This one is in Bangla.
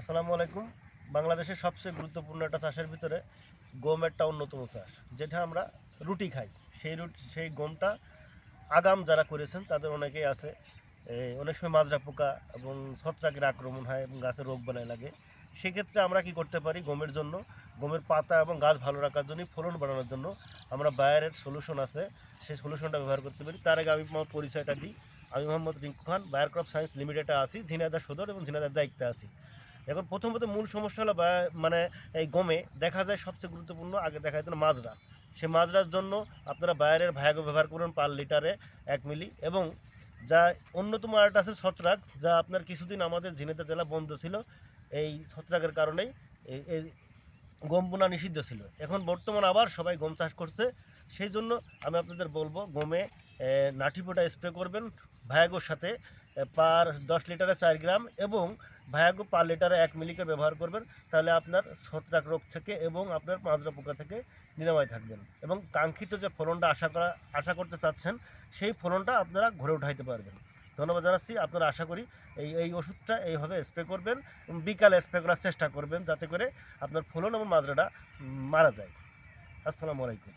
আসসালামু আলাইকুম। বাংলাদেশের সবচেয়ে গুরুত্বপূর্ণ একটা চাষের ভিতরে গম একটা অন্যতম চাষ, যেটা আমরা রুটি খাই। সেই রুটি, সেই গমটা আগাম যারা করেছেন, তাদের অনেকেই আছে অনেক সময় মাজরা পোকা এবং ছত্রাকের আক্রমণ হয় এবং গাছে রোগ বানায় লাগে। সেক্ষেত্রে আমরা কি করতে পারি? গমের জন্য, গমের পাতা এবং গাছ ভালো রাখার জন্য, ফলন বাড়ানোর জন্য আমরা বায়ারের সলিউশন আছে। সেই সলিউশনটা ব্যবহার করতে পারি। তার আগে আমি আমার পরিচয়টা দিই। আমি Mohammad Rinku Khan, Bayer Crop Science লিমিটেডে আছি ঝিনাইদা সদর এবং ঝিনাইদার দায়িত্বে আছি। এখন প্রথমত মূল সমস্যা হলো মানে এই গমে দেখা যায় সবচেয়ে গুরুত্বপূর্ণ, আগে দেখা যেত মাজরা। সে মাজরার জন্য আপনারা বায়ারের ভায়াগো ব্যবহার করুন পার লিটারে এক মিলি এবং যা অন্যতম আরেকটা আছে ছত্রাক, যা আপনার কিছুদিন আমাদের ঝিনাইদা জেলা বন্ধ ছিল। এই ছত্রাকের কারণেই এই এই গম বোনা নিষিদ্ধ ছিল। এখন বর্তমান আবার সবাই গম চাষ করছে। সেই জন্য আমি আপনাদের বলব, গমে নাঠিপোটা স্প্রে করবেন, ভায়াগোর সাথে পার দশ লিটারে চার গ্রাম এবং ভায়াগো পার লিটারে এক মিলিকে ব্যবহার করবেন, তাহলে আপনার ছত্রাক রোগ থেকে এবং আপনার মাজরা পোকা থেকে নিরাময় থাকবেন। এবং কাঙ্ক্ষিত যে ফলনটা আশা করা, আশা করতে চাচ্ছেন, সেই ফলনটা আপনারা ঘরে উঠাইতে পারবেন। ধন্যবাদ জানাচ্ছি, আপনারা আশা করি এই এই ওষুধটা এইভাবে স্প্রে করবেন, বিকালে স্প্রে করার চেষ্টা করবেন, যাতে করে আপনার ফলন এবং মাজরাটা মারা যায়। আসসালামু আলাইকুম।